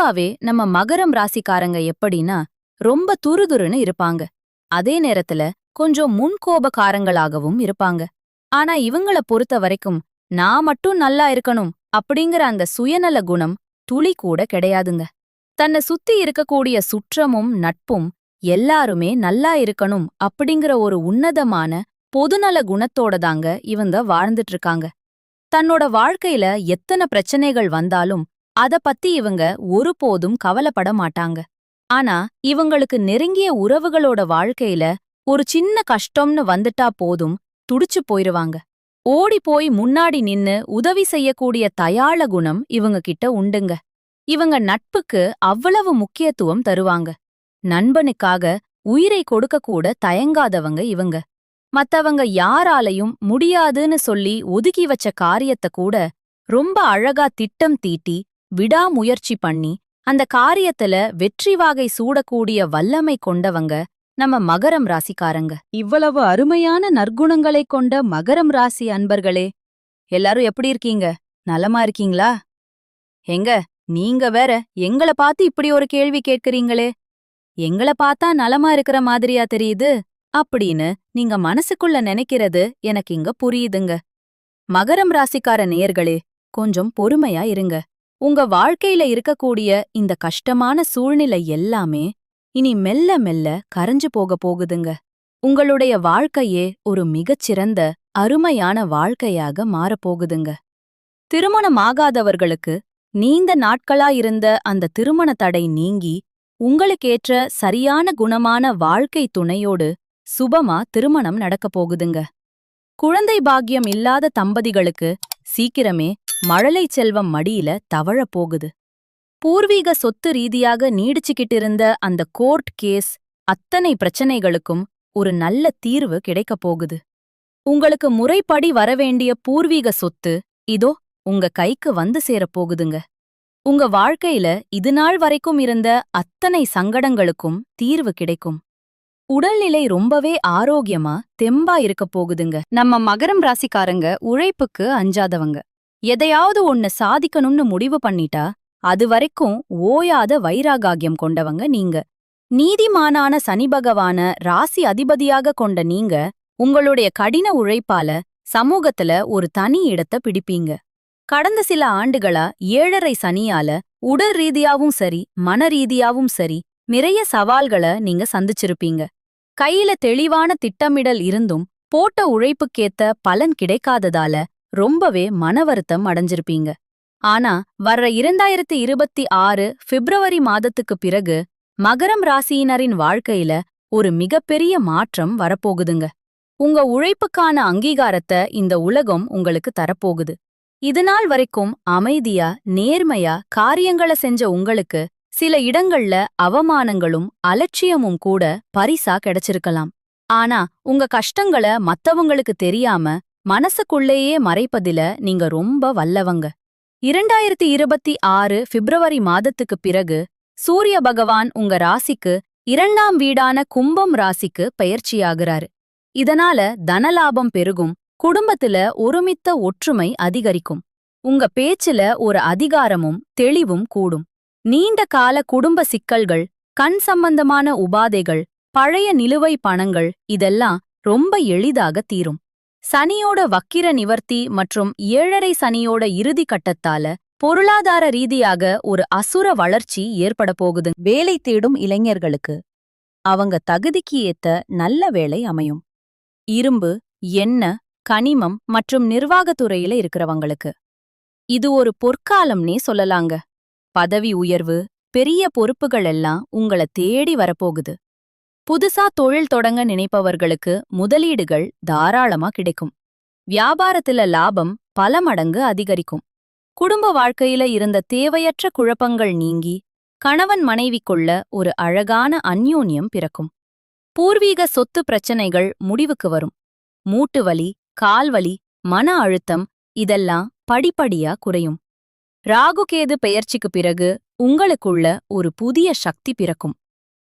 பொதுவாவே நம்ம மகரம் ராசிக்காரங்க எப்படின்னா ரொம்ப துருதுருன்னு இருப்பாங்க. அதே நேரத்துல கொஞ்சம் முன்கோபக்காரங்களாகவும் இருப்பாங்க. ஆனா இவங்கள பொறுத்த வரைக்கும் நான் மட்டும் நல்லா இருக்கணும் அப்படிங்கிற அந்த சுயநல குணம் துளி கூட கிடையாதுங்க. தன்னை சுத்தி இருக்கக்கூடிய சுற்றமும் நட்பும் எல்லாருமே நல்லா இருக்கணும் அப்படிங்கிற ஒரு உன்னதமான பொதுநல குணத்தோட தாங்க இவங்க வாழ்ந்துட்டு இருக்காங்க. தன்னோட வாழ்க்கையில எத்தனை பிரச்சனைகள் வந்தாலும் அத பத்தி இவங்க ஒருபோதும் கவலைப்பட மாட்டாங்க. ஆனா இவங்களுக்கு நெருங்கிய உறவுகளோட வாழ்க்கையில ஒரு சின்ன கஷ்டம்னு வந்துட்டா போதும் துடிச்சு போயிருவாங்க. ஓடி போய் முன்னாடி நின்னு உதவி செய்யக்கூடிய தயாள குணம் இவங்க கிட்ட உண்டுங்க. இவங்க நட்புக்கு அவ்வளவு முக்கியத்துவம் தருவாங்க. நண்பனுக்காக உயிரை கொடுக்க கூட தயங்காதவங்க இவங்க. மத்தவங்க யாராலையும் முடியாதுன்னு சொல்லி ஒதுக்கி வச்ச காரியத்தை கூட ரொம்ப அழகா திட்டம் தீட்டி விடாமுயற்சி பண்ணி அந்த காரியத்துல வெற்றி வாகை சூடக்கூடிய வல்லமை கொண்டவங்க நம்ம மகரம் ராசிக்காரங்க. இவ்வளவு அருமையான நற்குணங்களைக் கொண்ட மகரம் ராசி அன்பர்களே எல்லாரும் எப்படி இருக்கீங்க? நலமா இருக்கீங்களா? எங்க நீங்க வேற எங்கள பார்த்து இப்படி ஒரு கேள்வி கேட்கறீங்களே எங்கள பார்த்தா நலமா இருக்கிற மாதிரியா தெரியுது? அப்படின்னு நீங்க மனசுக்குள்ள நினைக்கிறது எனக்கு இங்க புரியுதுங்க. மகரம் ராசிக்கார நேயர்களே கொஞ்சம் பொறுமையா இருங்க. உங்க வாழ்க்கையில இருக்கக்கூடிய இந்த கஷ்டமான சூழ்நிலை எல்லாமே இனி மெல்ல மெல்ல கரைஞ்சு போக போகுதுங்க. உங்களுடைய வாழ்க்கையே ஒரு மிகச்சிறந்த அருமையான வாழ்க்கையாக மாறப்போகுதுங்க திருமணமாகாதவர்களுக்கு நீண்ட நாட்களா இருந்த அந்த திருமண தடை நீங்கி உங்களுக்கேற்ற சரியான குணமான வாழ்க்கை துணையோடு சுபமா திருமணம் நடக்கப் போகுதுங்க. குழந்தை பாக்கியம் இல்லாத தம்பதிகளுக்கு சீக்கிரமே மழலை செல்வம் மடியில தவழப் போகுது. பூர்வீக சொத்து ரீதியாக நீடிச்சுக்கிட்டு இருந்த அந்த கோர்ட் கேஸ் அத்தனை பிரச்சனைகளுக்கும் ஒரு நல்ல தீர்வு கிடைக்கப் போகுது. உங்களுக்கு முறைப்படி வரவேண்டிய பூர்வீக சொத்து இதோ உங்க கைக்கு வந்து சேரப் போகுதுங்க. உங்க வாழ்க்கையில இதுநாள் வரைக்கும் இருந்த அத்தனை சங்கடங்களுக்கும் தீர்வு கிடைக்கும். உடல்நிலை ரொம்பவே ஆரோக்கியமா தெம்பா இருக்கப் போகுதுங்க. நம்ம மகரம் ராசிக்காரங்க உழைப்புக்கு அஞ்சாதவங்க. எதையாவது ஒன்னு சாதிக்கணும்னு முடிவு பண்ணிட்டா அது வரைக்கும் ஓயாத வைராகாகியம் கொண்டவங்க நீங்க. நீதிமானான சனி பகவான ராசி அதிபதியாக கொண்ட நீங்க உங்களுடைய கடின உழைப்பால சமூகத்துல ஒரு தனி இடத்த பிடிப்பீங்க. கடந்த சில ஆண்டுகளா ஏழரை சனியால உடல் ரீதியாவும் சரி மன ரீதியாவும் சரி நிறைய சவால்களை நீங்க சந்திச்சிருப்பீங்க. கையில தெளிவான திட்டமிடல் இருந்தும் போட்ட உழைப்புக்கேத்த பலன் கிடைக்காததால ரொம்பவே மன வருத்தம் அடைஞ்சிருப்பீங்க. ஆனா வர்ற இரண்டாயிரத்தி இருபத்தி ஆறு பிப்ரவரி மாதத்துக்கு பிறகு மகரம் ராசியினரின் வாழ்க்கையில ஒரு மிகப்பெரிய மாற்றம் வரப்போகுதுங்க. உங்க உழைப்புக்கான அங்கீகாரத்தை இந்த உலகம் உங்களுக்கு தரப்போகுது. இதுநாள் வரைக்கும் அமைதியா நேர்மையா காரியங்கள செஞ்ச உங்களுக்கு சில இடங்கள்ல அவமானங்களும் அலட்சியமும் கூட பரிசா கிடைச்சிருக்கலாம். ஆனா உங்க கஷ்டங்கள மத்தவங்களுக்கு தெரியாம மனசுக்குள்ளேயே மறைப்பதில நீங்க ரொம்ப வல்லவங்க. இரண்டாயிரத்தி இருபத்தி ஆறு பிப்ரவரி மாதத்துக்கு பிறகு சூரிய பகவான் உங்க ராசிக்கு இரண்டாம் வீடான கும்பம் ராசிக்கு பயிற்சியாகிறாரு இதனால தனலாபம் பெருகும் குடும்பத்துல ஒருமித்த ஒற்றுமை அதிகரிக்கும். உங்க பேச்சுல ஒரு அதிகாரமும் தெளிவும் கூடும். நீண்ட கால குடும்ப சிக்கல்கள் கண் சம்பந்தமான உபாதைகள் பழைய நிலுவை பணங்கள் இதெல்லாம் ரொம்ப எளிதாக தீரும். சனியோட வக்கிர நிவர்த்தி மற்றும் ஏழரை சனியோட இறுதி கட்டத்தால பொருளாதார ரீதியாக ஒரு அசுர வளர்ச்சி ஏற்பட போகுது. வேலை தேடும் இளைஞர்களுக்கு அவங்க தகுதிக்கு ஏத்த நல்ல வேலை அமையும். இரும்பு எண்ணெய் கனிமம் மற்றும் நிர்வாகத்துறையில இருக்கிறவங்களுக்கு. இது ஒரு பொற்காலம்னே சொல்லலாங்க. பதவி உயர்வு பெரிய பொறுப்புகள் எல்லாம் உங்கள தேடி வரப்போகுது. புதுசா தொழில் தொடங்க நினைப்பவர்களுக்கு முதலீடுகள் தாராளமா கிடைக்கும். வியாபாரத்துல லாபம் பல மடங்கு அதிகரிக்கும். குடும்ப வாழ்க்கையில இருந்த தேவையற்ற குழப்பங்கள் நீங்கி கணவன் மனைவிக்குள்ள ஒரு அழகான அந்யோன்யம் பிறக்கும். பூர்வீக சொத்து பிரச்சனைகள் முடிவுக்கு வரும். மூட்டு வலி கால்வலி மன அழுத்தம் இதெல்லாம் படிப்படியா குறையும். ராகுகேது பெயர்ச்சிக்கு பிறகு உங்களுக்குள்ள ஒரு புதிய சக்தி பிறக்கும்.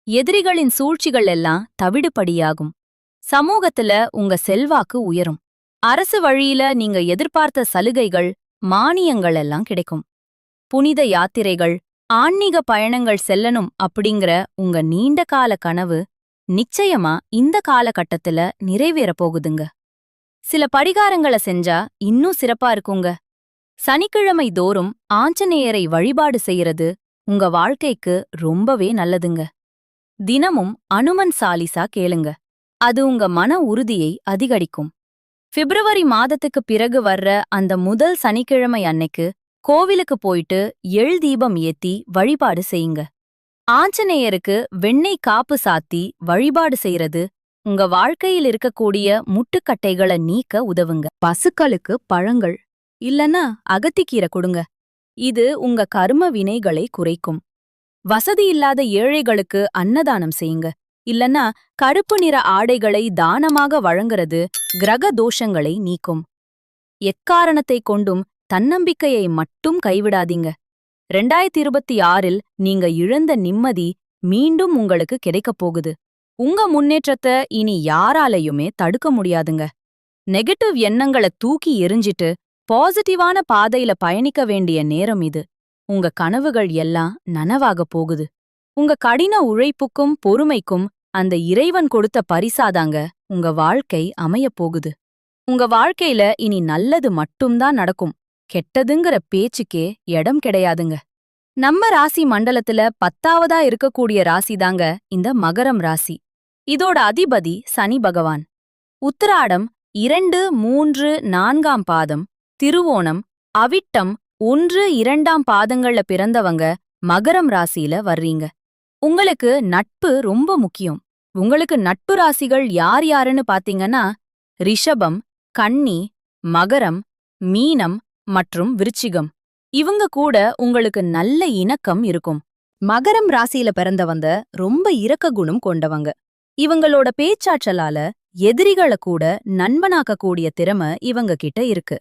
எதிரிகளின் சூழ்ச்சிகள் எல்லாம் தவிடுபடியாகும். சமூகத்துல உங்க செல்வாக்கு உயரும். அரசு வழியில நீங்க எதிர்பார்த்த சலுகைகள் மானியங்கள் எல்லாம் கிடைக்கும். புனித யாத்திரைகள் ஆன்மீக பயணங்கள் செல்லணும் அப்படிங்கிற உங்க நீண்ட கால கனவு நிச்சயமா இந்த காலகட்டத்துல நிறைவேறப் போகுதுங்க. சில பரிகாரங்கள செஞ்சா இன்னும் சிறப்பா இருக்குங்க. சனிக்கிழமை தோறும் ஆஞ்சநேயரை வழிபாடு செய்யறது உங்க வாழ்க்கைக்கு ரொம்பவே நல்லதுங்க. தினமும் அனுமன் சாலிசா கேளுங்க. அது உங்க மன உறுதியை அதிகரிக்கும். பிப்ரவரி மாதத்துக்கு பிறகு வர்ற அந்த முதல் சனிக்கிழமை அன்னைக்கு கோவிலுக்கு போயிட்டு எள் தீபம் ஏத்தி வழிபாடு செய்யுங்க. ஆஞ்சநேயருக்கு வெண்ணெய் காப்பு சாத்தி வழிபாடு செய்யறது உங்க வாழ்க்கையில் இருக்கக்கூடிய முட்டுக்கட்டைகளை நீக்க உதவுங்க. பசுக்களுக்கு பழங்கள் இல்லனா அகத்திக்கீரை கொடுங்க. இது உங்க கர்ம வினைகளை குறைக்கும். வசதி இல்லாத ஏழைகளுக்கு அன்னதானம் செய்யுங்க. இல்லனா கருப்பு நிற ஆடைகளை தானமாக வழங்குறது கிரக தோஷங்களை நீக்கும். எக்காரணத்தை கொண்டும் தன்னம்பிக்கையை மட்டும் கைவிடாதீங்க. ரெண்டாயிரத்தி இருபத்தி ஆறில் நீங்க இழந்த நிம்மதி மீண்டும் உங்களுக்கு கிடைக்கப் போகுது. உங்க முன்னேற்றத்தை இனி யாராலையுமே தடுக்க முடியாதுங்க. நெகட்டிவ் எண்ணங்களை தூக்கி எரிஞ்சிட்டு பாசிட்டிவான பாதையில பயணிக்க வேண்டிய நேரம் இது. உங்க கனவுகள் எல்லாம் நனவாகப் போகுது. உங்க கடின உழைப்புக்கும் பொறுமைக்கும் அந்த இறைவன் கொடுத்த பரிசாதாங்க உங்க வாழ்க்கை அமையப் போகுது. உங்க வாழ்க்கையில இனி நல்லது மட்டும்தான் நடக்கும். கெட்டதுங்கிற பேச்சுக்கே இடம் கிடையாதுங்க. நம்ம ராசி மண்டலத்துல பத்தாவதா இருக்கக்கூடிய ராசிதாங்க இந்த மகரம் ராசி. இதோட அதிபதி சனி பகவான். உத்திராடம் இரண்டு மூன்று நான்காம் பாதம் திருவோணம் அவிட்டம் ஒன்று இரண்டாம் பாதங்கள்ல பிறந்தவங்க மகரம் ராசியில வர்றீங்க. உங்களுக்கு நட்பு ரொம்ப முக்கியம். உங்களுக்கு நட்பு ராசிகள் யார் யாருன்னு பாத்தீங்கன்னா ரிஷபம் கன்னி மகரம் மீனம் மற்றும் விருச்சிகம். இவங்க கூட உங்களுக்கு நல்ல இணக்கம் இருக்கும். மகரம் ராசியில பிறந்தவங்க ரொம்ப இரக்க குணம் கொண்டவங்க. இவங்களோட பேச்சாற்றலால எதிரிகளை கூட நண்பனாக்கக்கூடிய திறமை இவங்க கிட்ட இருக்கு.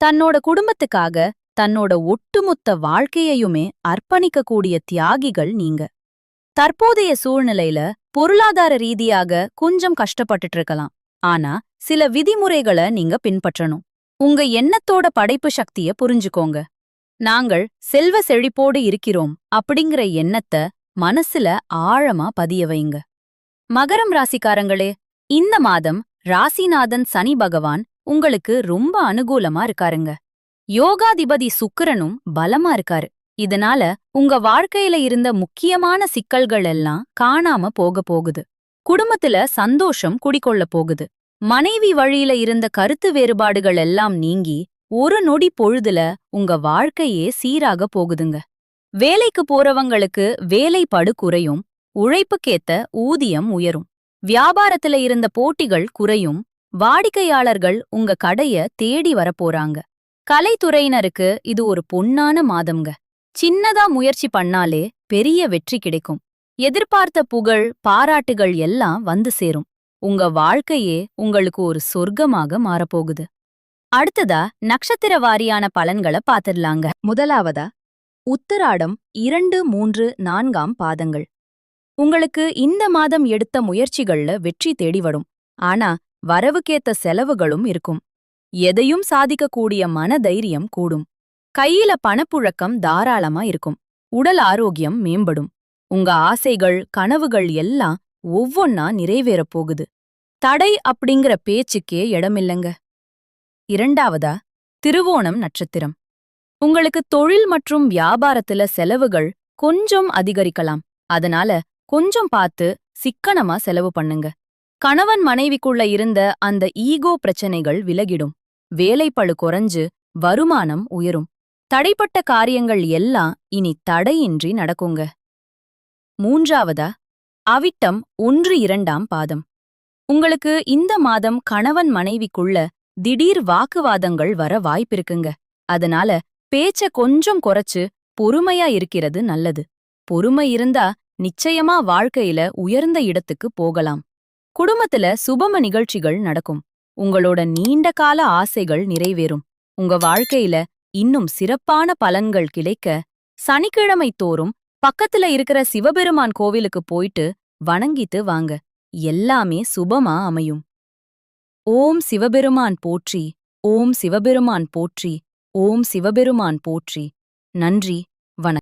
தன்னோட குடும்பத்துக்காக தன்னோட ஒட்டுமொத்த வாழ்க்கையையுமே அர்ப்பணிக்கக்கூடிய தியாகிகள் நீங்க. தற்போதைய சூழ்நிலையில பொருளாதார ரீதியாக கொஞ்சம் கஷ்டப்பட்டுட்டு இருக்கலாம் ஆனா சில விதிமுறைகளை நீங்க பின்பற்றணும். உங்க எண்ணத்தோட படைப்பு சக்திய புரிஞ்சுக்கோங்க. நாங்கள் செல்வ செழிப்போடு இருக்கிறோம் அப்படிங்கிற எண்ணத்த மனசுல ஆழமா பதிய வைங்க. மகரம் ராசிக்காரங்களே இந்த மாதம் ராசிநாதன் சனி பகவான் உங்களுக்கு ரொம்ப அனுகூலமா இருக்காருங்க. யோகாதிபதி சுக்கிரனும் பலமா இருக்காரு. இதனால உங்க வாழ்க்கையில இருந்த முக்கியமான சிக்கல்கள் எல்லாம் காணாம போக போகுது. குடும்பத்துல சந்தோஷம் குடிக்கொள்ள போகுது. மனைவி வழியில இருந்த கருத்து வேறுபாடுகள் எல்லாம் நீங்கி ஒரு நொடி பொழுதுல உங்க வாழ்க்கையே சீராக போகுதுங்க. வேலைக்கு போறவங்களுக்கு வேலை படு குறையும் உழைப்புக்கேத்த ஊதியம் உயரும். வியாபாரத்துல இருந்த போட்டிகள் குறையும் வாடிக்கையாளர்கள் உங்க கடைய தேடி வரப்போறாங்க கலைத்துறையினருக்கு இது ஒரு பொன்னான மாதம்ங்க. சின்னதா முயற்சி பண்ணாலே பெரிய வெற்றி கிடைக்கும். எதிர்பார்த்த புகழ் பாராட்டுகள் எல்லாம் வந்து சேரும். உங்க வாழ்க்கையே உங்களுக்கு ஒரு சொர்க்கமாக மாறப்போகுது. அடுத்ததா நட்சத்திர வாரியான பலன்களை பாத்திரலாங்க முதலாவதா உத்தராடம் இரண்டு மூன்று நான்காம் பாதங்கள். உங்களுக்கு இந்த மாதம் எடுத்த முயற்சிகள்ல வெற்றி தேடி வரும். ஆனா வரவுக்கேத்த செலவுகளும் இருக்கும். எதையும் சாதிக்கக்கூடிய மனதைரியம் கூடும். கையில பணப்புழக்கம் தாராளமா இருக்கும். உடல் ஆரோக்கியம் மேம்படும். உங்க ஆசைகள் கனவுகள் எல்லாம் ஒவ்வொன்னா நிறைவேறப் போகுது. தடை அப்படிங்கிற பேச்சுக்கே இடமில்லைங்க. இரண்டாவதா திருவோணம் நட்சத்திரம். உங்களுக்கு தொழில் மற்றும் வியாபாரத்துல செலவுகள் கொஞ்சம் அதிகரிக்கலாம். அதனால கொஞ்சம் பார்த்து சிக்கனமா செலவு பண்ணுங்க. கணவன் மனைவிக்குள்ள இருந்த அந்த ஈகோ பிரச்சனைகள் விலகிடும். வேலைப்பழு குறைஞ்சு வருமானம் உயரும். தடைப்பட்ட காரியங்கள் எல்லாம் இனி தடையின்றி நடக்குங்க. மூன்றாவதா? அவிட்டம் ஒன்று இரண்டாம் பாதம். உங்களுக்கு இந்த மாதம் கணவன் மனைவிக்குள்ள திடீர் வாக்குவாதங்கள் வர வாய்ப்பிருக்குங்க. அதனால பேச்ச கொஞ்சம் குறைச்சு பொறுமையா இருக்கிறது நல்லது. பொறுமை இருந்தா நிச்சயமா வாழ்க்கையில உயர்ந்த இடத்துக்கு போகலாம். குடும்பத்துல சுபம நிகழ்ச்சிகள் நடக்கும். உங்களோட நீண்ட கால ஆசைகள் நிறைவேறும். உங்க வாழ்க்கையில இன்னும் சிறப்பான பலன்கள் கிடைக்க சனிக்கிழமை தோறும் பக்கத்துல இருக்கிற சிவபெருமான் கோவிலுக்கு போயிட்டு வணங்கிட்டு வாங்க. எல்லாமே சுபமா அமையும். ஓம் சிவபெருமான் போற்றி ஓம் சிவபெருமான் போற்றி ஓம் சிவபெருமான் போற்றி. நன்றி வணக்கம்.